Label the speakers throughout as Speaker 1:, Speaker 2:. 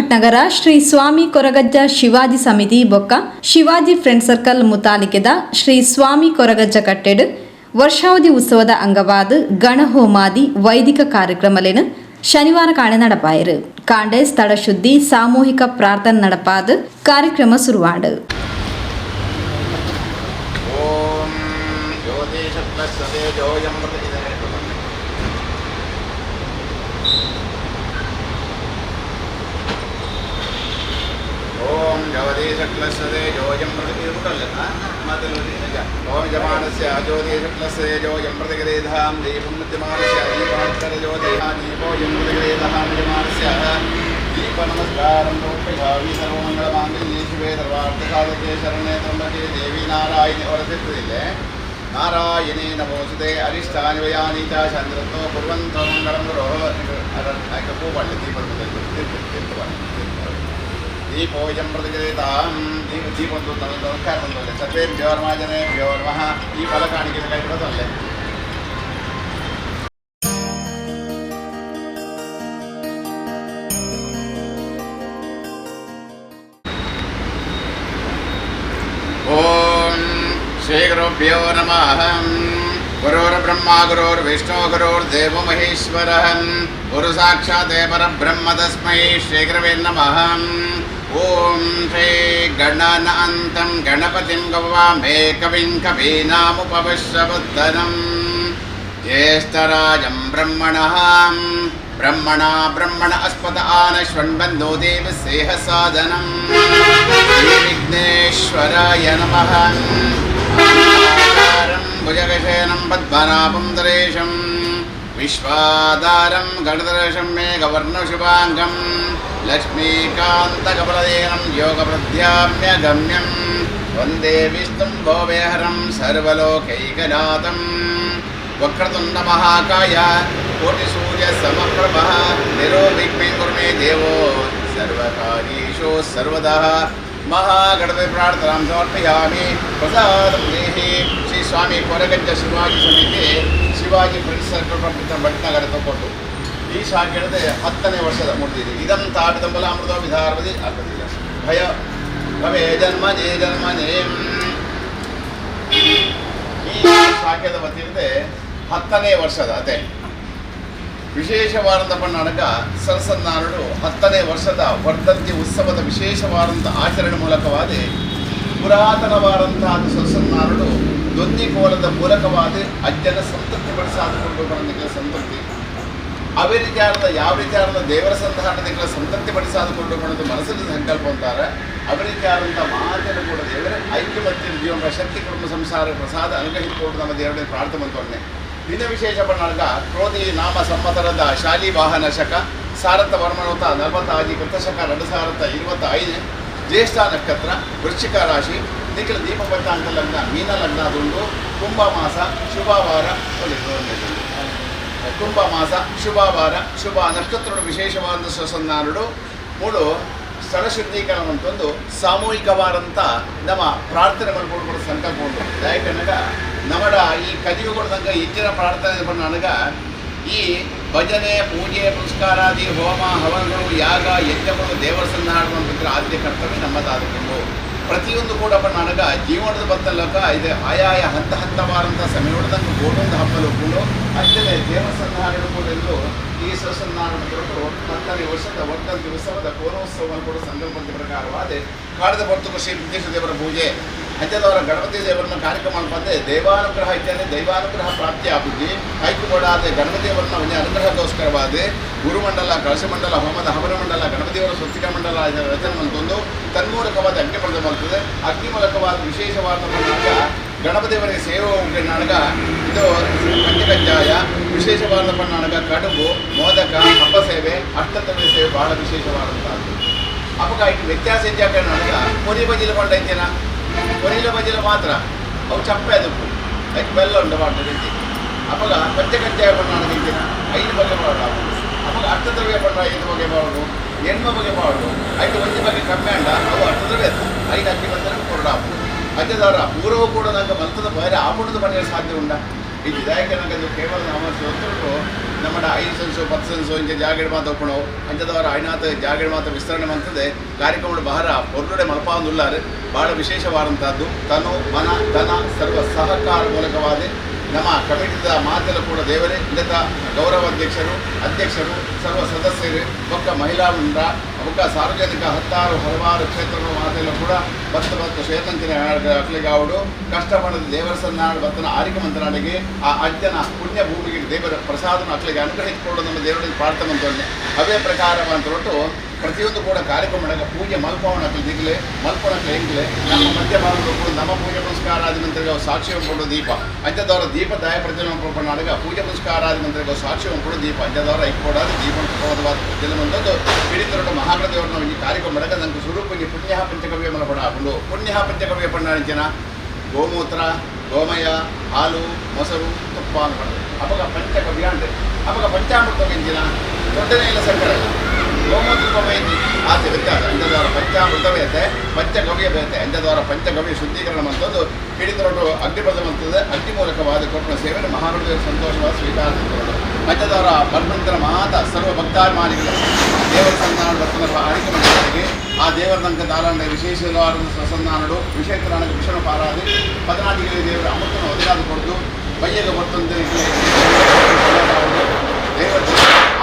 Speaker 1: ತೊಕೋಟು ಭಟ್ನಗರ ಶ್ರೀ ಸ್ವಾಮಿ ಕೊರಗಜ್ಜ ಶಿವಾಜಿ ಸಮಿತಿ ಬೊಕ್ಕ Shivaji friend circle ಮುತಾಲಿಕೆದ ಶ್ರೀ ಸ್ವಾಮಿ ಕೊರಗಜ್ಜ ಕಟ್ಟೆಡ್ ವರ್ಷಾವಧಿ ಉತ್ಸವದ ಅಂಗವಾದ ಗಣಹೋಮಾದಿ ವೈದಿಕ ಕಾರ್ಯಕ್ರಮಲೇನು ಶನಿವಾರ ಕಾಣೆ ನಡಪಾಯರು. ಕಾಂಡೆ, ಸ್ಥಳ ಶುದ್ಧಿ, ಸಾಮೂಹಿಕ ಪ್ರಾರ್ಥನೆ ನಡಪಾದ ಕಾರ್ಯಕ್ರಮ ಶುರುವಾಡು
Speaker 2: ಓಂ യോജേഷക്ലശതേ യോജം പ്രതികൂട്ടല്ലല്ല ഹോമിജമാനസ്യ അജോദേശക്ലശതേ യോജം പ്രതിഗ്രേധാം ദീപം മധ്യമാനസ്യ ദീപാക്ഷരയോജയാ ദീപോയം പ്രതിഗ്രേധാമിജമാനസ്യ ദീപനമസ്കാരം ലോകഭാവി സർവമംഗളമാംഗല്യേ ശിവേ സർവാർത്ഥസാധകേ ശരണേ ത്രമ്പകേ ദേവി നാരായണി വർദ്ധിപ്പില്ലേ നാരായണേ നമോസുതേ അരിഷ്ടാനുവയാനി ചന്ദ്രത്തോ കുറുവന്തോ മംഗളം ഗുരോ പൂപ്പള്ളി ദീപത്തിൽ ನಾರಾಯಣಿ ಅವರ ತಿರುತ್ತಿದೆ ನಾರಾಯಣೇ ನಮೋಸುತೆ ಅರಿಷ್ಟಾನಿ ವಯಾನಿ ಚ ಚಂದ್ರತ್ವ ಕುರ್ವಂತ ಮಂಗಳಂ ಗುರೋ ಪೂ ಪಳ್ಳಿ ದೀಪ ದೀಪೋಜಂ ಪ್ರತಿಗರಿತಾಂ ದೀಪ ದೀಪ ಒಂದು ನಮಸ್ಕಾರ ಬಂದೊಳ್ಳೆ ಸರ್ವೇ ಭ್ಯೋರ್ಮಾಜನೆ ಭ್ಯೋರ್ಮಃ ॐ षणनान्तं गणपतिं गवामे कविं कवीनामुपवश्यबुद्धनं ज्येष्ठराजं ब्रह्मणः ब्रह्मणा ब्रह्मण अस्पद आनश्व बन्धो देवसेहसादनं विघ्नेश्वराय नमहं भुजगशेन विश्वादारं गणदृशं मे गवर्णशुभाङ्गम् लक्ष्मीकान्तकमलदेनं योगप्रध्याम्यगम्यं वन्दे विष्णुं भोवेहरं सर्वलोकैकनाथं वक्रतुण्डमहाकाय कोटिसूर्यसमप्रभः निरोविघ्नं कुरु मे देवो सर्वकार्येषु सर्वदा महागणपति प्रार्थनां समर्पयामि प्रसादं देहि श्री स्वामी कोरगज्ज शिवाजी समिति शिवाजी प्रिन्स् सर्कल् प्रपञ्च भट्नगरतो कोटु ಈ ಶಾಖೆಯದ ಹತ್ತನೇ ವರ್ಷದ ಮೂರ್ತಿ ಇದಂತ ತಾಟದಂಬಲ ಅಮೃತ ವಿಧಾರವಧಿ ಆಗ್ತದಿಲ್ಲ ಭಯ. ಭವೇ ಜನ್ಮನೇ ಜನ್ಮನೇ. ಈ ಶಾಖೆದ ವತಿಯಿಂದ ಹತ್ತನೇ ವರ್ಷದ ಅದೇ. ವಿಶೇಷವಾದಂಥ ಪಣ್ಣಾಡಕ ಸರಸನ್ನಾರಡು ಹತ್ತನೇ ವರ್ಷದ ವರ್ಧಂತಿ ಉತ್ಸವದ ವಿಶೇಷವಾದಂಥ ಆಚರಣೆ ಮೂಲಕವಾದ ಪುರಾತನವಾದಂತಹ ಸರಸನ್ನಾರಡು ದೊಂದಿ ಕೋಲದ ಮೂಲಕವಾದ ಅಜ್ಜನ ಸಂತೃಪ್ತಿ ಪಡಿಸಾದುಕೊಂಡು ಬಂದ ಸಂತೃಪ್ತಿ ಅವೇ ರೀತಿಯಾದ ಯಾವ ರೀತಿಯಾದ ದೇವರ ಸಂಧಾನಗಳ ಸಂತತಿ ಪಡಿಸಾದುಕೊಂಡು ಬಂದು ಮನಸ್ಸಲ್ಲಿ ಸಂಕಲ್ಪ ಅಂತಾರೆ. ಅವೇ ರೀತಿಯಾದಂಥ ಮಾತನ್ನು ಕೂಡ ದೇವರ, ಐಕ್ಯಮತ್ಯ ಜೀವನ ಶಕ್ತಿ ಕುಟುಂಬ ಸಂಸಾರ, ಪ್ರಸಾದ ಅನುಗ್ರಹಿಸಿಕೊಂಡು ನಮ್ಮ ದೇವರಲ್ಲಿ ಪ್ರಾರ್ಥನೆ ಬಂತೊನ್ನೆ ದಿನ ವಿಶೇಷ ಪಣ್ಣಾಗ ಕ್ರೋಧಿ, ನಾಮ ಸಮ್ಮತರದ ಶಾಲಿ ವಾಹನ ಶಕ ಸಾರಥ ವರ್ಮಣೋತ ನಲವತ್ತಾಜಿ ಕೃತಶಕ ಎರಡು ಸಾವಿರದ ಇರುವತ್ತ ಐದು, ಜ್ಯೇಷ್ಠ ನಕ್ಷತ್ರ, ವೃಶ್ಚಿಕ ರಾಶಿ ನಿಖಿಲ ದೀಪ ಪಂಚಾಂಗ ಲಗ್ನ, ಮೀನ ಲಗ್ನ ಅದೊಂದು ಕುಂಭ ಮಾಸ, ಶುಭವಾರ ಕುಂಭ ಮಾಸ ಶುಭವಾರ ಶುಭ ವಿಶೇಷವಾದ ಸಸನ್ನಾರಡು ಮೂಡು ಸ್ಥಳ ಶುದ್ಧೀಕರಣ ಅಂತಂದು ಸಾಮೂಹಿಕವಾದಂಥ ನಮ್ಮ ಪ್ರಾರ್ಥನೆ ಮಾಡ್ಕೊಂಡು ಸಂಕಲ್ಪ ಉಂಟು. ನಮಡ ನಮ್ಮಡ ಈ ಕಲಿಯುಗದಂಗ ಹೆಚ್ಚಿನ ಪ್ರಾರ್ಥನೆ ನನಗ ಈ ಭಜನೆ, ಪೂಜೆ ಪುರಸ್ಕಾರಾದಿ ಹೋಮ, ಹವನಗಳು, ಯಾಗ, ಯಜ್ಞಗಳು, ದೇವರ ಸನ್ನಾಡುವಂಥ ಆದ್ಯ ಕರ್ತವ್ಯ ನಮ್ಮದಾದುಕೊಂಡು ಪ್ರತಿಯೊಂದು ಕೂಡ ನನಗ ಜೀವನದ ಬತ್ತಲಕ ಇದೆ. ಆಯಾಯ ಹಂತ ಹಂತವಾದಂಥ ಸಮಯದಂಗೆ ಗೋಡೊಂದು ಹಬ್ಬಲು ಅಷ್ಟೇ ಕೂಡ ಸನ್ನಾಡುವುದೆಲ್ಲೂ ಈ ಸಸನ್ನಾಡುವುದು ಹತ್ತನೇ ವರ್ಷದ ಒಟ್ಟ ದಿವಸದ ಕೋನೋತ್ಸವವನ್ನು ಕೂಡ ಸಂಕಲ್ಪದ ಪ್ರಕಾರವಾದ. ಕಾಡದ ಹೊರತು ಶ್ರೀ ವಿದ್ಯೇಶ ದೇವರ ಪೂಜೆ. ಅಂಚದವರ ಗಣಪತಿ ದೇವರನ್ನ ಕಾರ್ಯಕ್ರಮ ಬಂದೆ ದೇವಾನುಗ್ರಹ ಇದ್ದಾನೆ ದೈವಾನುಗ್ರಹ ಪ್ರಾಪ್ತಿ ಆಗುತ್ತಿ ಆಯ್ಕೆಗೊಡಾದ ಗಣಪತಿ ದೇವರನ್ನ ಒಂದು ಅನುಗ್ರಹಕ್ಕೋಸ್ಕರವಾದ ಗುರುಮಂಡಲ ಕಳಸಮಂಡಲ ಹೋಮದ ಹವನ ಮಂಡಲ ಗಣಪತಿಯವರ ಸ್ವಸ್ತಿಕ ಮಂಡಲ ಇದರ ರಚನೆ ಬಂತೊಂದು ತನ್ಮೂಲಕವಾದ ಅಗ್ನಿ ಬರ್ತದೆ ಅಗ್ನಿ ಮೂಲಕವಾದ ವಿಶೇಷವಾದ ಗಣಪತಿಯವರಿಗೆ ಸೇವೆ ನಾಟಕ ಇದು ಪಂಚಕಜ್ಜಾಯ ವಿಶೇಷವಾದ ನಾಟಕ ಕಡುಬು, ಮೋದಕ, ಹಬ್ಬ ಸೇವೆ ಅಷ್ಟತನ ಸೇವೆ ಬಹಳ ವಿಶೇಷವಾದಂಥದ್ದು. ಅವಾಗ ಇದು ವ್ಯತ್ಯಾಸ ಹೆಚ್ಚಾಕ ನಾಟಕ? ಕೊರಿ ಬಜಿಲು ಕೊಂಡೈತೇನ ಕೊರಿಲ ಬಜಿಲ ಮಾತ್ರ. ಅವು ಚಪ್ಪೆ ಅದು. ಅದಕ್ಕೆ ಬೆಲ್ಲ ಉಂಟು ಮಾಡ್ತದೆ ಅವಾಗ ಕಟ್ಟೆ ಬಣ್ಣ ನನಗಿಂತಿನ ಐದು ಬಗೆ ಮಾಡೋದು ಅವಾಗ ಅರ್ಥದ್ರವ್ಯ ಬಣ್ಣ ಐದು ಬಗೆ ಮಾಡೋದು ಎಣ್ಮ ಬಗೆ ಮಾಡೋದು ಐದು ಒಂದು ಬಗೆ ಕಮ್ಮಿ ಅಂಡ ಅವು ಅರ್ಥದ್ರವ್ಯ ಐದು ಅಕ್ಕಿ ಬಂದರೆ ಕೊರಡಾಪು ಅಜ್ಜದವರ ಪೂರ್ವ ಕೂಡ ನಂಗೆ ಮಂತ್ರದ ಬೇರೆ ಆಪುಣದ ಮನೆಯಲ್ಲಿ ಸಾಧ್ಯ ಉಂಡ ಈ ವಿಧಾಯಕನಾಗದು ಕೇವಲ ನಮ್ಮ ಸ್ವತಂತ್ರರು ನಮ್ಮ ಐದು ಸೆನ್ಸು, ಪತ್ತು ಸೆನ್ಸು ಇಂಚೆ ಜಾಗಡ ಮಾತ ಒಪ್ಪಣು ಅಂಚದವರ ಐನಾಥ ಜಾಗಡ ಮಾತ ವಿಸ್ತರಣೆ ಮಾಡ್ತದೆ. ಕಾರ್ಯಕ್ರಮದ ಬಹಳ ಹೊರಗಡೆ ಮಲ್ಪಾಂದುಲ್ಲಾರು ಬಹಳ ವಿಶೇಷವಾದಂಥದ್ದು. ತನು ಮನ, ಧನ, ಸರ್ವ ಸಹಕಾರ ಮೂಲಕವಾದ ನಮ್ಮ ಕಮಿಟಿದ ಮಾತೆಲ್ಲ ಕೂಡ ದೇವರೇ ಗೌರವಾಧ್ಯಕ್ಷರು ಗೌರವ ಅಧ್ಯಕ್ಷರು ಸರ್ವ ಸದಸ್ಯರು ಒಕ್ಕ ಮಹಿಳಾ ಮಂಡ ಒಕ್ಕ ಸಾರ್ವಜನಿಕ ಹತ್ತಾರು, ಹಲವಾರು ಕ್ಷೇತ್ರಗಳು ಮಾತೆಲ್ಲ ಕೂಡ ಭತ್ತ ಮತ್ತು ಶ್ವೇತಂಚಿನ ಅಟ್ಲಿಗಾವುಡು ಕಷ್ಟಪಡದ ದೇವರ ಸನ್ನಾಡು ಭತ್ತನ ಆರಿಕ ಮಂತ್ರಾಲಯಗೆ ಆ ಅಜ್ಜನ ಪುಣ್ಯ ಭೂಮಿಗೆ ದೇವರ ಪ್ರಸಾದನ ಅಕ್ಲಿಗೆ ಅನುಗ್ರಹಿಸಿಕೊಡು ನಮ್ಮ ದೇವರಿಗೆ ಪ್ರಾರ್ಥನೆ ಅಂತಂದೆ ಅವೇ ಅಂತೊಟ್ಟು ಪ್ರತಿಯೊಂದು ಕೂಡ ಕಾರ್ಯಕ್ರಮ ಪೂಜೆ ಮಲ್ಪವಣಕ್ಕೆ ದಿಗ್ಲೆ ಮಲ್ಪಣಕ್ಕೆ ಹೆಂಗ್ಲೆ, ನಮ್ಮ ಮಧ್ಯ ಭಾಗದ ಕೂಡ ನಮ್ಮ ಪೂಜೆ ಪುರಸ್ಕಾರಾದಿ ಮಂತ್ರಿಗೆ ಸಾಕ್ಷಿ ಕೊಡು ದೀಪ. ಅಂಜದವರ ದೀಪ ದಾಯ ಪ್ರತಿಯೊಂದು ಪಡ್ನಾಗ ಪೂಜೆ ಪುರಸ್ಕಾರಾದಿ ಮಂತ್ರಿಗೆ ಸಾಕ್ಷಿ ಕೊಡು ದೀಪ. ಅಂಜದವರ ಇಕ್ಕೊಡೋದು ದೀಪ ಪ್ರತಿಯೊಂದು ಪಿಡಿತರೊಡ ಮಹಾಗಣದೇವರನ್ನ ಈ ಕಾರ್ಯಕ್ರಮ ಮಾಡಗ ನಂಗೆ ಸ್ವರೂಪಕ್ಕೆ ಪುಣ್ಯ ಪಂಚಕವ್ಯ ಮಲ ಪಡ ಹಾಕೊಂಡು ಪುಣ್ಯ ಪಂಚಕವ್ಯ ಪಣ್ಣಾಣಿಂಚಿನ ಗೋಮೂತ್ರ, ಗೋಮಯ, ಹಾಲು, ಮೊಸರು, ತುಪ್ಪ ಅಂತ ಅವಾಗ ಪಂಚಕವ್ಯ ಅಂದ್ರೆ ಅವಾಗ ಪಂಚಾಮೃತ ವ್ಯಂಜನ ದೊಡ್ಡನೇ ಇಲ್ಲ ಸಕ್ಕರೆ. ಗೋಮೂತ್ರ ಗೋಮಯಂತಿ ಆಸೆ ವ್ಯತ್ಯಾಸ ಎಂದದವರ ಪಂಚಾಮೃತವೇ ಐತೆ ಪಂಚಗವ್ಯ ಬೇತೆ ಎಂದದವರ ಪಂಚಗವ್ಯ ಶುದ್ಧೀಕರಣ ಮಂತದ್ದು ಹಿಡಿತರೊಟ್ಟು ಅಗ್ನಿಪದ ಮಂತದ ಅಗ್ನಿ ಮೂಲಕವಾದ ಕೊಟ್ಟು ಸೇವೆಯನ್ನು ಮಹಾನುಭವ ಸಂತೋಷವಾದ ಸ್ವೀಕಾರ ಮಧ್ಯದವರ ಬರ್ಮಂತರ ಮಾತ ಸರ್ವ ಭಕ್ತಾಭಿಮಾನಿಗಳು ದೇವರ ಸಂಧಾನ ಭಕ್ತನ ಮಂಡಳಿಗೆ ಆ ದೇವರ ನಂಗೆ ದಾರಾಂಡ ವಿಶೇಷವಾದ ಸಸನ್ನಾನಡು ವಿಷೇತರಾಣಕ್ಕೆ ವಿಷಣ ಪಾರಾದಿ ಪದನಾಟಿಗಳಿಗೆ ದೇವರ ಅಮೃತನ ಒದಗಾದ ಕೊಡ್ದು ಬಯ್ಯಗ ಮತ್ತೊಂದು ದೇವರ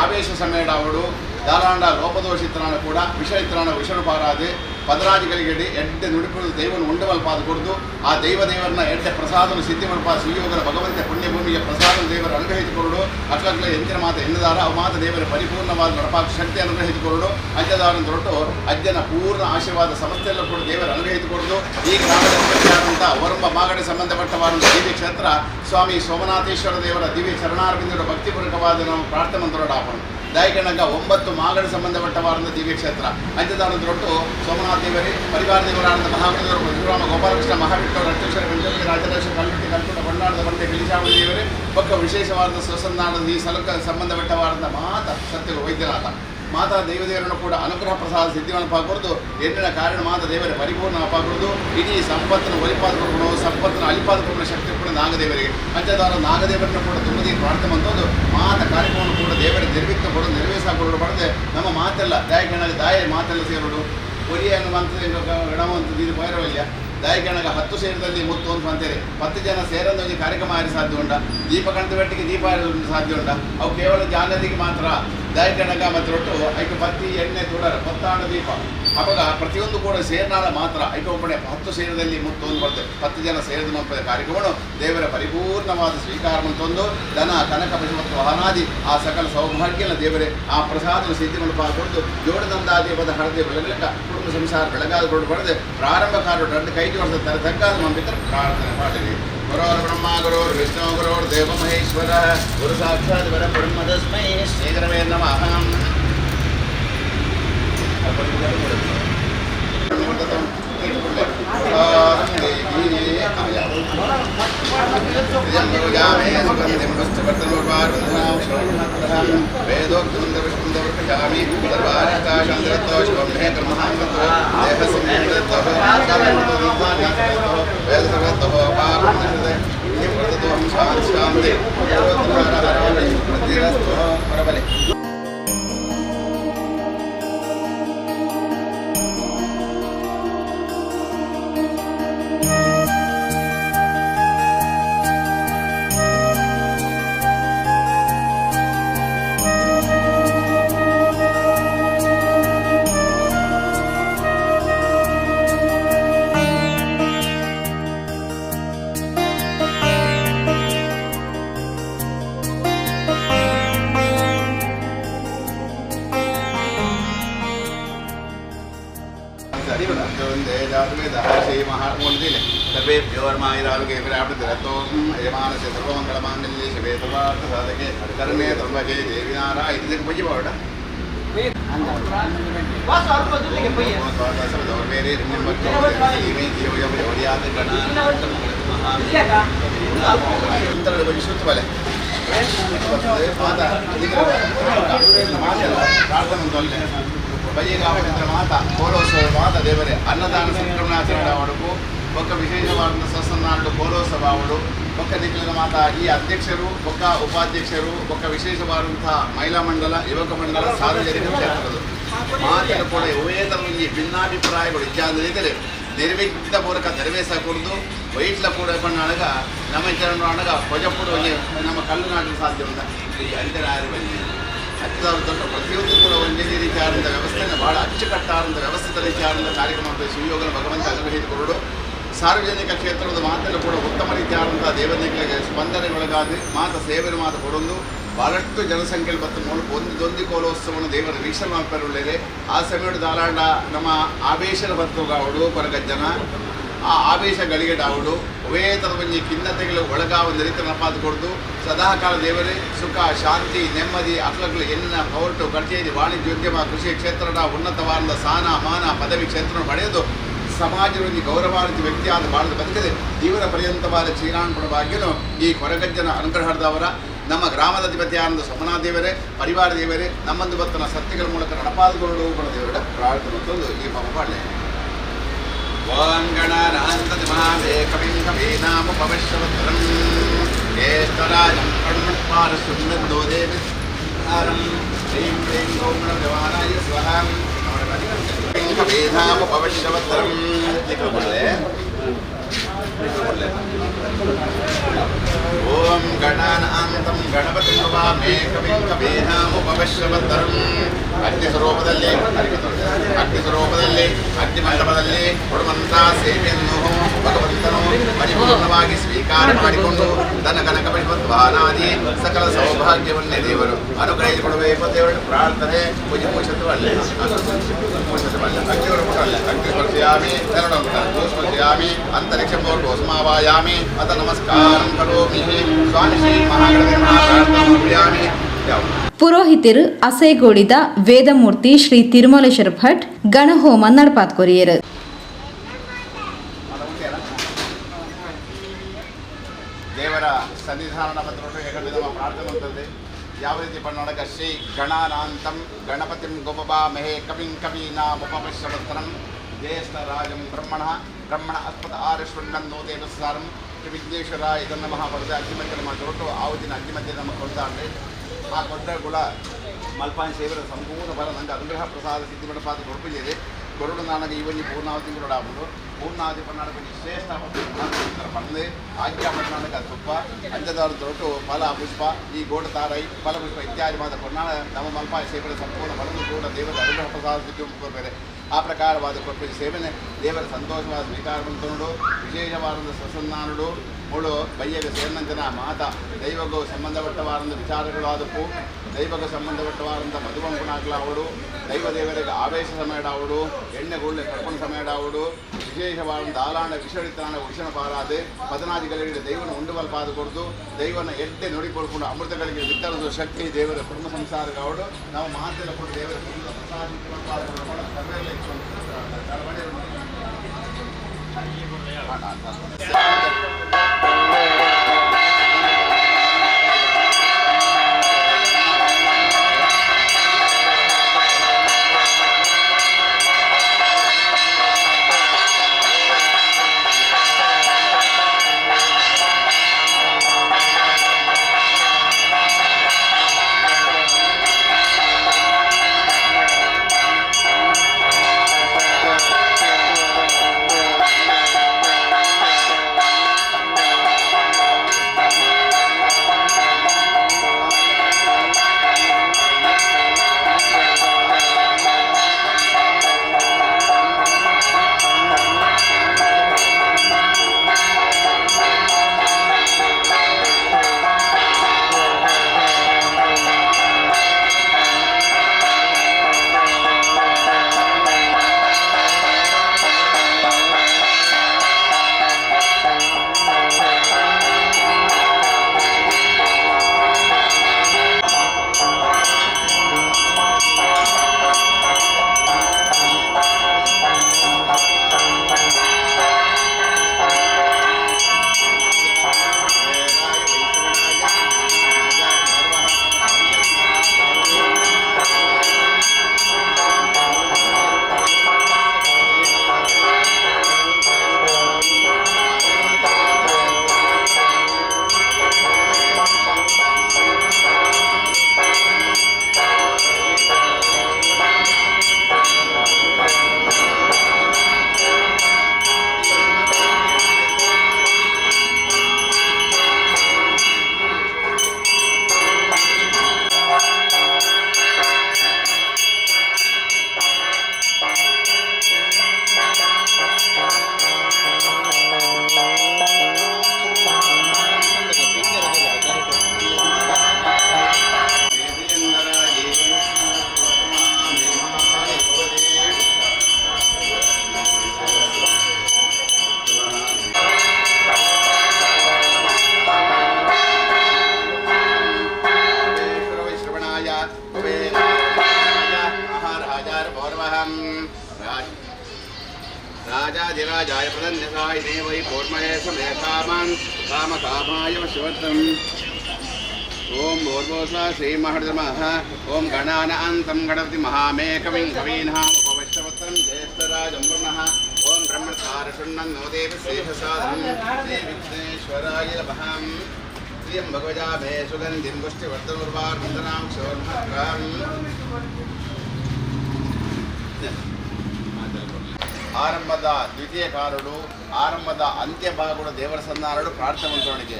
Speaker 2: ಆವೇಶ ಸಮಯಡಾವಡು ದಾರಾಂಡ ಲೋಪದೋಷಿತನಾನ ಕೂಡ ವಿಷಯಿತನಾನ ವಿಷಣ ಪಾರಾದೆ ಪದರಾಜಿಗಳಿಗೆ ಎಡ್ಡೆ ನುಡಿಪುವುದು ದೈವನ ಉಂಡಮಲ್ಪಾದ ಕೊಡ್ದು ಆ ದೈವ ದೇವರನ್ನ ಎಡ್ಡೆ ಪ್ರಸಾದನ ಸಿದ್ಧಿ ಮಲ್ಪಾ ಸುಯೋಗರ ಭಗವಂತ ಪುಣ್ಯಭೂಮಿಗೆ ಪ್ರಸಾದ ದೇವರ ಅನುಗ್ರಹಿಸಿಕೊಳ್ಳು ಅಟ್ಲಗ್ಲೆ ಎಂದಿನ ಮಾತ ಎನ್ನದಾರ ಅವ ಮಾತ ದೇವರ ಪರಿಪೂರ್ಣವಾದ ನಡಪಾಕ ಶಕ್ತಿ ಅನುಗ್ರಹಿಸಿಕೊಳ್ಳು ಅಜ್ಜದಾರನ ದೊಡ್ಡ ಅಜ್ಜನ ಪೂರ್ಣ ಆಶೀರ್ವಾದ ಸಮಸ್ಯೆಲ್ಲ ಕೂಡ ದೇವರ ಅನುಗ್ರಹಿಸಿಕೊಡ್ದು. ಈ ಗ್ರಾಮದ ವರಂಬ ಮಾಗಡೆ ಸಂಬಂಧಪಟ್ಟವಾದಂಥ ದಿವ್ಯ ಕ್ಷೇತ್ರ ಸ್ವಾಮಿ ಸೋಮನಾಥೇಶ್ವರ ದೇವರ ದಿವ್ಯ ಚರಣಾರ್ಬಿಂದರ ಭಕ್ತಿಪೂರ್ವಕವಾದ ನಾವು ಪ್ರಾರ್ಥನೆ ಮಂತ್ರೋಡಾಪಣ ದಾಯಕಣ್ಣಗ ಒಂಬತ್ತು ಮಾಗಡಿ ಸಂಬಂಧಪಟ್ಟವಾದಂಥ ದಿವ್ಯ ಕ್ಷೇತ್ರ. ಅಂತ್ಯದಾನದ ರೊಟ್ಟು ಸೋಮನಾಥ ದೇವರಿ, ಪರಿವಾರ ದೇವರಾದ ಮಹಾಬಲಿದೇವರು ಶಿವರಾಮ ಗೋಪಾಲಕೃಷ್ಣ ಮಹಾವಿಷ್ಣು ಅಧ್ಯಕ್ಷರ ಪಂಚಮಿ ರಾಜರಾಜ ಕಲ್ಪಿಟ್ಟು ಕಲ್ಪಿಟ ಕೊಂಡಾಡದ ಬಂಡೆ ಬಿಳಿಚಾವಳಿ ದೇವರೇ, ಪಕ್ಕ ವಿಶೇಷವಾದ ಸ್ವಸಂಧಾನದ ಈ ಸಲಕ ಸಂಬಂಧಪಟ್ಟವಾದಂಥ ಮಾತ ಸತ್ಯ ವೈದ್ಯನಾಥ ಮಾತಾ ದೇವದೇವರನ್ನು ಕೂಡ ಅನುಗ್ರಹ ಪ್ರಸಾದ ಸಿದ್ಧಿಗಳನ್ನು ಪಾಕೊಡ್ದು ಎಣ್ಣಿನ ಕಾರಣ ಮಾತ ದೇವರ ಪರಿಪೂರ್ಣ ಪಾಕೊಡ್ದು ಇಡೀ ಸಂಪತ್ತನ್ನು ಒಲಿಪಾದಕೊಂಡು ಸಂಪತ್ತನ್ನು ಅಲಿಪಾದಕೊಂಡ ಶಕ್ತಿ ಕೂಡ ನಾಗದೇವರಿಗೆ ಅಂಚದಾರ ನಾಗದೇವರನ್ನು ಕೂಡ ತುಂಬದಿ ಪ್ರಾರ್ಥನೆ ಅಂತಂದು ಮಾತ ಕಾರ್ಯಕ್ರಮವನ್ನು ಕೂಡ ದೇವರ ನಿರ್ವಿಕ್ತ ಕೊಡು ನೆರವೇರಿಸಾಕೊಡು ಪಡೆದೆ ನಮ್ಮ ಮಾತೆಲ್ಲ ಕಣ್ಣಲ್ಲಿ ದಾಯ ಮಾತೆಲ್ಲ ಸೇರೋಡು ಒರಿಯನ್ನು ಮಂತ್ರ ಗಣವಂತ, ಇದು ಭೈರವಲ್ಯ ದಾಯಕನಾಗ ಹತ್ತು ಸೇರಿದಲ್ಲಿ ಮುತ್ತು ಅಂತ ಅಂತೇಳಿ ಹತ್ತು ಜನ ಸೇರೊಂದು ಒಂದು ಕಾರ್ಯಕ್ರಮ ಆರಿ ಸಾಧ್ಯ ಉಂಟ? ದೀಪ ಕಣದ ಬೆಟ್ಟಿಗೆ ದೀಪ ಸಾಧ್ಯ ಉಂಟ? ಅವು ಕೇವಲ ಜಾನದಿಗೆ ಮಾತ್ರ ದಾಯಕನಾಗ ಮತ್ತು ರೊಟ್ಟು ಐಕ ಪತ್ತಿ, ಎಣ್ಣೆ ತುಡರ ಪತ್ತಾಣ ದೀಪ. ಅವಾಗ ಪ್ರತಿಯೊಂದು ಕೂಡ ಸೇರ್ನಾಳ ಮಾತ್ರ ಐಟೋಪಣೆ ಹತ್ತು ಸೇರದಲ್ಲಿ ಮುತ್ತು ಒಂದು ಬರ್ತದೆ ಹತ್ತು ಜನ ಸೇರಿದ ನಂತರ ಕಾರ್ಯಕ್ರಮವನ್ನು ದೇವರ ಪರಿಪೂರ್ಣವಾದ ಸ್ವೀಕಾರವನ್ನು ತಂದು ದನ ಕನಕ ಮತ್ತು ವಾಹನಾದಿ, ಆ ಸಕಲ ಸೌಭಾಗ್ಯನ ದೇವರೇ, ಆ ಪ್ರಸಾದ ಸಿದ್ಧಿಗಳನ್ನು ಪಾಲ್ಗೊಂಡು ಜೋಡದಂದಾದಿ ಪದ ಹಳದೆ ಬೆಳಗಲಿಕ್ಕ ಕುಟುಂಬ ಸಂಸಾರ ಬೆಳಗಾದ ಕೊಡು ಬಡದೆ ಪ್ರಾರಂಭಕಾರರು ದಂಡ ಕೈಗೆ ಹೊಡೆದ ತರ ತಗ್ಗಾದ ಮಂಬಿತರ ಪ್ರಾರ್ಥನೆ ಮಾಡಿರಿ. ಗುರೋರ್ ಬ್ರಹ್ಮ ಗುರೋರ್ ವಿಷ್ಣು ಗುರೋರ್ ದೇವ ಮಹೇಶ್ವರ ಗುರು ಸಾಕ್ಷಾತ್ ವರ ಬ್ರಹ್ಮದಸ್ಮೈ ಶ್ರೀಧರವೇ ನಮಃ. वेदोक्तमन्दविष्णुन्दवर्गजामि सर्वारिता शान्तरत्व शिवं मे ब्रह्माङ्गतो देहस्य ತ್ರಂಬಕೆ ದೇವಿ ನಾರಾಯ ಇದಕ್ಕೆ ಪೂಜೆ ಮಾಡೋಣ ಸೂತ್ರಬಲೆ ಬಯ್ಯಗಾವಳಿಂದ್ರ ಮಾತ ಕೋಲೋತ್ಸವ ಮಾತ ದೇವರೇ ಅನ್ನದಾನ ಸಂಕ್ರಮಣಾಚರಣೆ ಮಾಡಬೇಕು ಒಕ್ಕ ವಿಶೇಷವಾದಂಥ ಸಸ್ಸನಾಡು ಗೌರವಸಭಾವಳು ಒಕ್ಕ ದಿಕ್ಕಲಿನ ಮಾತ ಈ ಅಧ್ಯಕ್ಷರು ಒಕ್ಕ ಉಪಾಧ್ಯಕ್ಷರು ಒಕ್ಕ ವಿಶೇಷವಾದಂತಹ ಮಹಿಳಾ ಮಂಡಲ, ಯುವಕ ಮಂಡಲ ಸಾರ್ವಜನಿಕರು ಕ್ಷೇತ್ರಗಳು. ಮಾತಿನ ಕೂಡ ಉಭಯತರಲ್ಲಿ ಭಿನ್ನಾಭಿಪ್ರಾಯಗಳು ಇತ್ಯಾದಿ ರೀತಿಯಲ್ಲಿ ನಿರ್ವಿಘ್ನ ಪೂರ್ವಕ ನೆರವೇರಿಸಕೂಡದು ವೈಟ್ಲ ಕೂಡ ಪಣ್ಣಾಗ ನಮ್ಮ ಚರಣ ಆಡಾಗ ಕೊಜಪುಡು ನಮ್ಮ ಕಲ್ಲು ನಾಡಲು ಸಾಧ್ಯ ಉಂಟ ಅಂತರ ಆರಿವಲ್ಲಿ ಹತ್ತು ಪ್ರತಿಯೊಂದು ಕೂಡ ಒಂದೇ ರೀತಿಯಾದಂಥ ವ್ಯವಸ್ಥೆಯನ್ನು ಭಾಳ ಅಚ್ಚುಕಟ್ಟಾದಂಥ ವ್ಯವಸ್ಥಿತ ರೀತಿಯಾದಂಥ ಕಾರ್ಯಕ್ರಮ ಶಿವಯೋಗನ ಭಗವಂತ ಅನುಗ್ರಹಿಸಿಕೊಂಡು ಸಾರ್ವಜನಿಕ ಕ್ಷೇತ್ರದ ಮಾತನ್ನು ಕೂಡ ಉತ್ತಮ ರೀತಿಯಾದಂಥ ದೇವತೆಗಳಿಗೆ ಸ್ಪಂದನೆಗೊಳಗಾದಿ ಮಾತ ಸೇವನೆ ಮಾತು ಕೊಡೊಂದು ಬಹಳಷ್ಟು ಜನಸಂಖ್ಯೆಯಲ್ಲಿ ಬತ್ತ ಮೂಲಕ ಒಂದು ದೊಂದಿ ಕೋಲೋತ್ಸವವನ್ನು ದೇವರ ವೀಕ್ಷಣೆ ಆ ಸಮಯದ ದಾಲಾಂಡ ನಮ್ಮ ಆವೇಶದ ಬರ್ತುಗಾವಡು ಕೊರಗಜ್ಜನ ಆ ಆವೇಶ ಗಳಿಗೆಡಾವಡು ಒವೇ ತರಬಂಜಿ ಖಿನ್ನತೆಗಳು ಒಳಗಾವ ಒಂದು ರೀತಿ ನಪಾದು ಕೊಡ್ದು ಸದಾಕಾಲ ದೇವರೇ, ಸುಖ, ಶಾಂತಿ, ನೆಮ್ಮದಿ ಅಕ್ಲಗಳು ಎನ್ನ ಹೊರಟು ಕಚೇರಿ ವಾಣಿಜ್ಯೋದ್ಯಮ, ಕೃಷಿ ಕ್ಷೇತ್ರದ ಉನ್ನತವಾದ ಸ್ಥಾನ, ಮಾನ, ಪದವಿ ಕ್ಷೇತ್ರ ಪಡೆದು ಸಮಾಜದಲ್ಲಿ ಗೌರವಾನ್ವಿತ ವ್ಯಕ್ತಿಯಾದ ಬಾಳದ ಬದುಕದೆ ಜೀವನ ಪರ್ಯಂತವಾದ ಶ್ರೀರಾಮಪುರ ಈ ಕೊರಗಜ್ಜನ ಅನುಗ್ರಹದವರ ನಮ್ಮ ಗ್ರಾಮದ ಅಧಿಪತಿಯಾದ ಸೋಮನಾ ದೇವರೇ, ಪರಿವಾರ ದೇವರೇ ನಮ್ಮಂದು ಬತ್ತನ ಸತ್ಯಗಳ ಮೂಲಕ ನಡಪಾದುಕೊಂಡು ದೇವರ ಪ್ರಾರ್ಥನೆ ಈ ಪಾಪಪಾಳೆ ಓಂ ಗಣಾನಾಂತತಿ ಸ್ವಹ ಕವೀನಾಮುಪವಶ್ಯವತ್ರಂ ನಿಕ್ಕುಕೊಳ್ಳೆ ಓಂ ಗಣಾನಾಂತಂ ಗಣಪತಿ ಭವಾಮೇ ಕವಿಂ ಕವೀನಾಮುಪವಶ್ಯವತ್ರಂ ಅಗ್ನಿ ಸ್ವರೂಪದಲ್ಲಿ ಅಗ್ನಿ ಸ್ವರೂಪದಲ್ಲಿ ಅಗ್ನಿ ಮಂಟಪದಲ್ಲಿ ಕೊಡುವಂತ ಸೇವೆಯನ್ನು ಭಗವಂತನು ಪರಿಪೂರ್ಣವಾಗಿ ಸ್ವೀಕಾರ ಮಾಡಿಕೊಂಡು ತನ್ನ ಕನಕ ಸಕಲ ಸೌಭಾಗ್ಯವನ್ನೇ ದೇವರು ಅನುಗ್ರಹಿಸಿಕೊಡಬೇಕು ದೇವರು ಪ್ರಾರ್ಥನೆ ಪೂಜೆ ಪೂಜತ್ತು ಅಲ್ಲೇ. ಅತ ನಮಸ್ಕಾರಂ ಕರೋಮಿ. ಸ್ವಾಮಿ ಶ್ರೀ ಮಹಾಗಣಪತಿ
Speaker 1: ಪುರೋಹಿತರು ಅಸೈಗೋಡಿದ ವೇದಮೂರ್ತಿ ಶ್ರೀ ತಿರುಮಲೇಶ್ವರ ಭಟ್ ಗಣಹೋಮ ನಡಪಾತ್ ಕೊರಿಯರು
Speaker 2: ದೇವರ ಸನ್ನಿಧಾನ ಪತ್ರವನ್ನು ಯಾಕಂದ್ರೆ ನಮ್ಮ ಪ್ರಾರ್ಥನೆ ಅಂತಂದ್ರೆ ಯಾವ ರೀತಿ ಪಣ್ಣೊಳಗ ಶ್ರೀ ಗಣಾನಾಂತಂ ಗಣಪತಿಂ ಗೋಪಬಾಮಹೇ ಕವಿಂ ಕವೀನಾಮುಪಶ್ರವಸ್ತರಂ ಜ್ಯೇಷ್ಠ ರಾಜಂ ಬ್ರಹ್ಮಣ ಬ್ರಹ್ಮಣ ಅಸ್ಪದ ಆರಶ್ವಣ್ಣನ್ನೋ ದೇವಸಾರಂ ಶ್ರೀ ವಿಘ್ನೇಶ್ವರ ಇದನ್ನು ಮಹಾಭಾರತ ಅಗ್ನಿಮಂತ್ರ ಮಾಡಿಕೊಟ್ಟು ಆ ಅಗ್ನಿಮಂತ್ರ ನಮಗೆ ಕೊಡ್ತಾರೆ ಆ ಕೊಟ್ಟ ಕೂಡ ಮಲ್ಪಾನ್ ಸೇವರ ಸಂಪೂರ್ಣ ಫಲ, ನಂಗೆ ಅನುಗ್ರಹ, ಪ್ರಸಾದ ಸಿದ್ಧಿಮಠಪಾದ ಕೊರಪಿದೆ ಗರುಡ ನಾನಗ ಇವನಿ ಪೂರ್ಣಾವತಿ ಕೂಡ ಪೂರ್ಣಾವತಿ ಪನ್ನಾಡಕ ಶ್ರೇಷ್ಠ ಬಂದೆ ಆಜ್ಞಾ ಪನ್ನಾಡಕ ತುಪ್ಪ, ಅಂಜದಾರ ದೊಡ್ಡ, ಫಲ ಪುಷ್ಪ, ಈ ಗೋಡ ತಾರೈ, ಫಲ ಪುಷ್ಪ ಇತ್ಯಾದಿ ಮಾದ ಪನ್ನಾಡ ನಮ್ಮ ಮಲ್ಪಾಯ ಸೇವರ ಸಂಪೂರ್ಣ ಫಲದ ಕೂಡ ದೇವರ ಅನುಗ್ರಹ ಪ್ರಸಾದ ಸಿದ್ಧಿ ಆ ಪ್ರಕಾರವಾದ ಕೊಟ್ಟು ಸೇವನೆ, ದೇವರ ಸಂತೋಷವಾದ ಸ್ವೀಕಾರವಂತನುಡು ವಿಶೇಷವಾದ ಸಸನ್ನಾನುಡು, ಮುಳು ಬಯ್ಯಗ ಸೇರ್ನಂಜನ ಮಾತ, ದೈವಗೂ ಸಂಬಂಧಪಟ್ಟವಾರಂಥ ವಿಚಾರಗಳಾದಪ್ಪು ದೈವಕ್ಕೆ ಸಂಬಂಧಪಟ್ಟವಾರಂಥ ಮಧುವಂಕುನಾಗ್ಲಾವಡು ದೈವ ದೇವರಿಗೆ ಆವೇಶ ಸಮಯಡಾವಡು ಎಣ್ಣೆ ಗುಳ್ಳೆ ಕರ್ಕೊಂಡು ಸಮಯಡಾವಡು ವಿಶೇಷವಾದಂಥ ಆಲಾಂಡ ವಿಷಳಿತನಾದ ಉಷಣ ಪಾರಾದೆ ಪದನಾದಿಗಳಿಗೆ ದೈವನ ಉಂಡು ಪಾದ ಕೊಡ್ದು, ದೈವನ ಎಡ್ಡೆ ನೋಡಿಕೊಳ್ಕೊಂಡು ಅಮೃತಗಳಿಗೆ ವಿತ್ತರದ ಶಕ್ತಿ ದೇವರ ಕುಟುಂಬ ಸಂಸಾರಗಾವಡು ನಾವು ಮಾತೆಲ್ಲ ಕೊಟ್ಟು ದೇವರ ಕುಟುಂಬ ಸಂಸಾರ राजाधिराजाय पदन्यसाय देवै कूर्महे समेकामान् कामकामाय गणपति महामेकविं ओम ब्रह्म ज्येष्ठराजं वृणः ॐ ब्रह्मतारशुण्णं नोदेव श्रेयसाधनं श्रीविघ्नेश्वराय श्रियं भगवजाभे सुगन्धिं पुष्टिवर्धनुर्वार्वन्दनां शोर्मत्रम् ಆರಂಭದ ದ್ವಿತೀಯಕಾರುಡು ಆರಂಭದ ಅಂತ್ಯಭಾಗಗಳು ದೇವರ ಸನ್ನಾರಡು ಪ್ರಾರ್ಥವಂತರೊಳಗೆ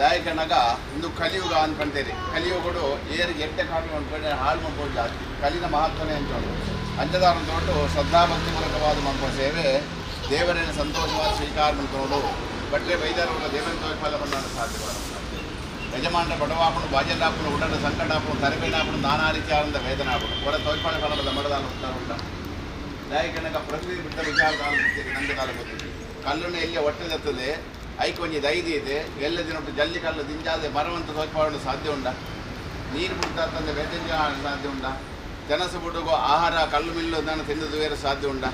Speaker 2: ದಯಕಣಗ ಇಂದು ಕಲಿಯುಗ ಅಂದ್ಕೊಂತೀರಿ ಕಲಿಯುಗಡು ಏರಿಗೆ ಎಟ್ಟೆ ಕಾಡು ಅಂದ್ಕೊಂಡೆ ಹಾಳು ಮಾಡ್ಬೋದು ಜಾಸ್ತಿ ಕಲಿನ ಮಹತ್ವನೇ ಅಂತ ಅಂಜದಾರ ತೋಟು ಶ್ರದ್ಧಾಭಕ್ತಿ ಮೂಲಕವಾದ ಮಾಡ್ಕೋ ಸೇವೆ ದೇವರೇನು ಸಂತೋಷವಾದ ಸ್ವೀಕಾರ ನೋಡು ಬಟ್ಟೆ ಬೈದಾರವರ ದೇವರ ತೋಟ ಫಲ ಸಾಧ್ಯವಾಗುತ್ತೆ ಯಜಮಾನರ ಬಡವಾಪನು ಬಾಜಲ್ಲಾಪನು ఉండడం ಸಂಕಟಾಪನು ತರಬೇನಾಪನು ನಾನಾ ರೀತಿಯಾದ కూడా తోడ్పాటు ಹೊರ ತೋರ್ಪಾಳ ఉంటారు ಉಂಟ. ದಾಯಕನಕ ಪ್ರಕೃತಿ ಬಿಟ್ಟ ವಿಚಾರದಾನ ಗೊತ್ತಿದೆ ನಂಗೆ ಕಾಲ ಗೊತ್ತಿದೆ ಕಲ್ಲನ್ನು ಎಲ್ಲಿ ಒಟ್ಟದತ್ತದೆ? ಐಕೊಂಜಿ ದೈದಿ ಇದೆ. ಎಲ್ಲ ಉಂಟು? ಜಲ್ಲಿ ಕಲ್ಲು, ದಿಂಜಾದೆ ಮರವಂತ ತೋರ್ಪಾಡಲು ಸಾಧ್ಯ ಉಂಡ ನೀರು ಬಿಡ್ತಾ ತಂದೆ ಬೇತಂಜ ಸಾಧ್ಯ ಉಂಡ ಜನಸು ಬಿಡುಗೋ ಆಹಾರ, ಕಲ್ಲು ಮಿಲ್ಲು ಅದನ್ನು ತಿನ್ನದು ಬೇರೆ ಸಾಧ್ಯ ಉಂಡ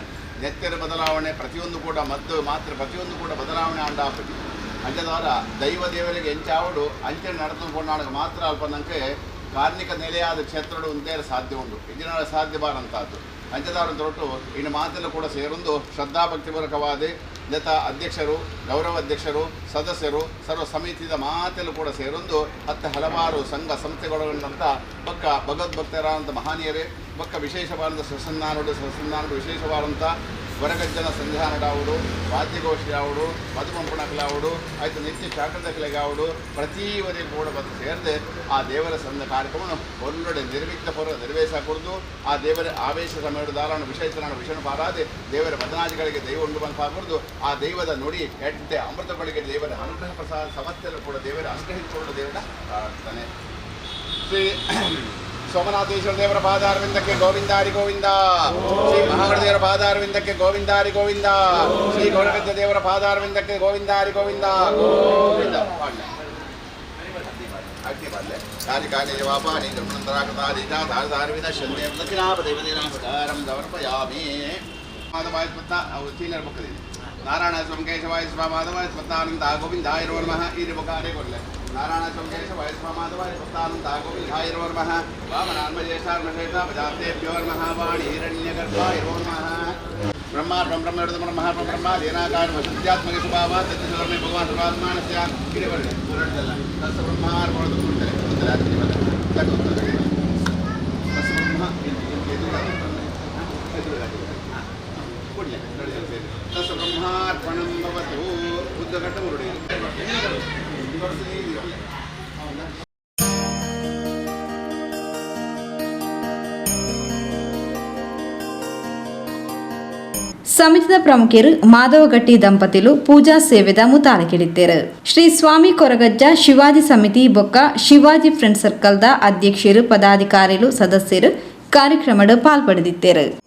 Speaker 2: ನೆತ್ತೆರ ಬದಲಾವಣೆ ಪ್ರತಿಯೊಂದು ಕೂಡ ಮದ್ದು ಮಾತ್ರ ಪ್ರತಿಯೊಂದು ಕೂಡ ಬದಲಾವಣೆ ಆಪತಿ ಅಂಚದವರ ದೈವ ದೇವರಿಗೆ ಎಂಚಾವಡು ಅಂಚೆ ನಡೆದುಕೊಂಡಾಗ ಮಾತ್ರ ಅಲ್ಪನಂಕೆ ಕಾರ್ಮಿಕ ನೆಲೆಯಾದ ಕ್ಷೇತ್ರಗಳು ಉಂಟೇರ ಸಾಧ್ಯ ಉಂಟು. ಇಂದಿನ ಸಾಧ್ಯ ಬಾರಂತಹದ್ದು ಅಂಚದವರ ತೊಟ್ಟು ಇನ್ನು ಕೂಡ ಸೇರೊಂದು ಶ್ರದ್ಧಾಭಕ್ತಿಪೂರ್ವಕವಾದ ಜತ ಅಧ್ಯಕ್ಷರು, ಗೌರವ ಅಧ್ಯಕ್ಷರು, ಸದಸ್ಯರು, ಸರ್ವ ಸಮಿತಿಯ ಮಾತೆಲ್ಲೂ ಕೂಡ ಸೇರೊಂದು ಅತ್ತ ಹಲವಾರು ಸಂಘ ಸಂಸ್ಥೆಗಳನ್ನಂತ ಪಕ್ಕ ಭಗವದ್ಭಕ್ತರಾದಂಥ ಮಹಾನೀಯರೇ, ಪಕ್ಕ ವಿಶೇಷವಾದಂಥ ಸಸನ್ನಾನುಡು ಸಸನ್ನಾನುಡು ವಿಶೇಷವಾದಂಥ ವರಗಜ್ಜನ ಸಂಧಾನಡಾವುಡು ವಾದ್ಯಗೋಷ್ಠಿಯಾವುಡು ಮಧುಮಂಪಣಕಲಾವುಡು ಆಯ್ತು ನಿತ್ಯ ಚಾಕದಕಲೆಗಾವುಡು ಪ್ರತಿವರೆಗೂ ಕೂಡ ಬಂದು ಸೇರದೆ ಆ ದೇವರ ಸಂದ ಕಾರ್ಯಕ್ರಮವನ್ನು ಒಂದೊಡೆ ನಿರ್ವಿಕ್ತ ಪೂರ್ವ ನಿರ್ವೇಶ ಕುರಿತು ಆ ದೇವರ ಆವೇಶ ಸಮಯದ ದಾರಾಣ ವಿಷಯತನ ವಿಷಣ ಪಾರಾದೆ ದೇವರ ಬದನಾಜಿಗಳಿಗೆ ದೈವ ಉಂಡು ಬಂದು ಆ ದೈವದ ನುಡಿ ಎಡ್ಡೆ ಅಮೃತಗಳಿಗೆ ದೇವರ ಅನುಗ್ರಹ ಪ್ರಸಾದ ಸಮಸ್ಯೆಯಲ್ಲೂ ಕೂಡ ದೇವರ ಅನುಗ್ರಹಿಸಿಕೊಂಡು ದೇವರ ಪ್ರಾರ್ಥನೆ ಶ್ರೀ ಸೋಮನಾಥೇಶ್ವರ ದೇವರ ಪಾದಾರವಿಂದಕ್ಕೆ ಗೋವಿಂದಾರಿ ಗೋವಿಂದ ಶ್ರೀ ಮಹಾಗಣದೇವರ ಪಾದಾರವಿಂದಕ್ಕೆ ಗೋವಿಂದಾರಿ ಗೋವಿಂದ ಶ್ರೀ ಗೌರಗದ್ದ ದೇವರ ಪಾದಾರವಿಂದಕ್ಕೆ ಗೋವಿಂದಾರಿ ಗೋವಿಂದ ಗೋವಿಂದ ಪಾಡ್ಲೆ. ಅಗ್ನಿ ಪಾಡ್ಲೆ. ಕಾಲಿ ಕಾಲಿ ಜವಾಪಾನಿ ಧರ್ಮನಂತರಾಕೃತಾದೀತ ಧಾರಧಾರವಿದ ಶಲ್ಯಂ ದಕ್ಷಿಣಾಪದೇವದೇನಾಮಸ್ಕಾರಂ ಸಮರ್ಪಯಾಮಿ ಮಾಧವಾಯ ಸ್ಮತ್ತ ಅವು ಚೀಲರ ಪಕ್ಕದಲ್ಲಿ ನಾರಾಯಣ ಸ್ವಾಮಿ ಕೇಶವಾಯ ಸ್ವ ಮಾಧವಾಯ ಸ್ಮತ್ತಾನಂದ ಗೋವಿಂದಾಯ ನಮಃ ಈ ಬುಕಾರೆ ಕೊಡ್ಲೆ ನಾರಾಯಣ ಸ್ವಾಮಿ ಕೇಶವಾಯ ಸ್ವ ಮಾಧವಾಯ ಸ್ಮತ್ತಾನಂದ ಗೋವಿಂದಾಯ ನಮಃ ವಾಮನಾನ್ಮಜೇಶಾರ್ಮಶೇಷ ಪ್ರಜಾತೇಭ್ಯೋ ನಮಃ ವಾಣಿ ಹಿರಣ್ಯಗರ್ಭಾಯ ನಮಃ ಬ್ರಹ್ಮ ಬ್ರಹ್ಮ ಬ್ರಹ್ಮ ಹಿಡಿದು ಬ್ರಹ್ಮ ಬ್ರಹ್ಮ ಬ್ರಹ್ಮ ದೇನಾಕಾರ ಶುದ್ಧಾತ್ಮಕ ಸ್ವಭಾವ ತತ್ವಧರ್ಮೆ ಭಗವಾನ್ ಸರ್ವಾತ್ಮಾನಸ್ಯ ಗಿರಿವರ್ಣ ಪುರಡ್ದಲ್ಲ ತಸ ಬ್ರಹ್ಮಾರ್ಪಣದ
Speaker 1: ಸಮಿತಿದ ಪ್ರಮುಖರು ಮಾಧವಗಟ್ಟಿ ದಂಪತಿಲು ಪೂಜಾ ಸೇವೆದ ಮುತಾಲಕಿಡಿದ್ದೇರು ಶ್ರೀ ಸ್ವಾಮಿ ಕೊರಗಜ್ಜ ಶಿವಾಜಿ ಸಮಿತಿ ಬೊಕ್ಕ ಶಿವಾಜಿ ಫ್ರೆಂಡ್ ಸರ್ಕಲ್ದ ಅಧ್ಯಕ್ಷರು ಪದಾಧಿಕಾರಿಗಳು ಸದಸ್ಯರು ಕಾರ್ಯಕ್ರಮದ ಪಾಲ್ಪಡೆದಿದ್ದೇರು.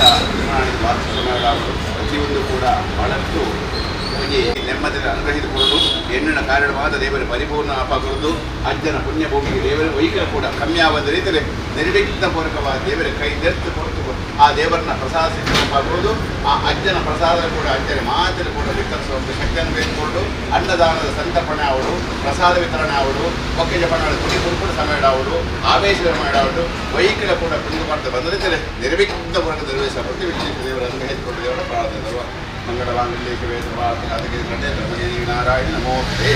Speaker 2: ವಾರ್ಷಿಕ ಪ್ರತಿಯೊಂದು ಕೂಡ ಬಹಳಷ್ಟು ನಮಗೆ ನೆಮ್ಮದಿನ ಅನುಗ್ರಹಿಸಿಕೊಳ್ಳಲು ಹೆಣ್ಣಿನ ಕಾರಣವಾದ ದೇವರ ಪರಿಪೂರ್ಣ ಅಪಗೊಳ್ದು ಅಜ್ಜನ ಪುಣ್ಯ ಭೂಮಿಗೆ ದೇವರ ವೈಖರಿ ಕೂಡ ಕಮ್ಮಿ ಆದ ರೀತಿಯಲ್ಲಿ ನಿರ್ವಿಘ್ನ ಪೂರ್ವಕವಾದ ದೇವರ ಕೈ ನೆರೆತು ಕೊಟ್ಟು ಆ ದೇವರನ್ನ ಪ್ರಸಾದ ಸಿಕ್ಕಾಗುವುದು ಆ ಅಜ್ಜನ ಪ್ರಸಾದ ಕೂಡ ಅಜ್ಜನ ಮಾತಿನ ಕೂಡ ವಿತರಿಸುವಂಥ ಶಕ್ತಿಯನ್ನು ಬೇಡಿಕೊಂಡು ಅನ್ನದಾನದ ಸಂತರ್ಪಣೆ ಅವಳು, ಪ್ರಸಾದ ವಿತರಣೆ ಅವಳು ಮೊಕ್ಕೆ ಜಪಣಗಳ ಕುಡಿ ಸಮೇಡ ಸಮಯ ಅವಳು, ಆವೇಶ ಅವರು ವೈಯಕ್ತಿಕ ಕೂಡ ಕುಂದು ಮಾಡ್ತಾ ಬಂದರೆ ನಿರ್ವಿಘ್ನ ಪೂರ್ವಕ ನಿರ್ವಹಿಸಬಹುದು ವಿಶೇಷ ದೇವರನ್ನು ಹೇಳಿಕೊಂಡು ದೇವರ ಪ್ರಾರ್ಥನೆ ಮಂಗಳವಾಂಗಲ್ಯಕ್ಕೆ ವೇದ ಅದಕ್ಕೆ ನಾರಾಯಣ ನಮೋಸ್ತೆ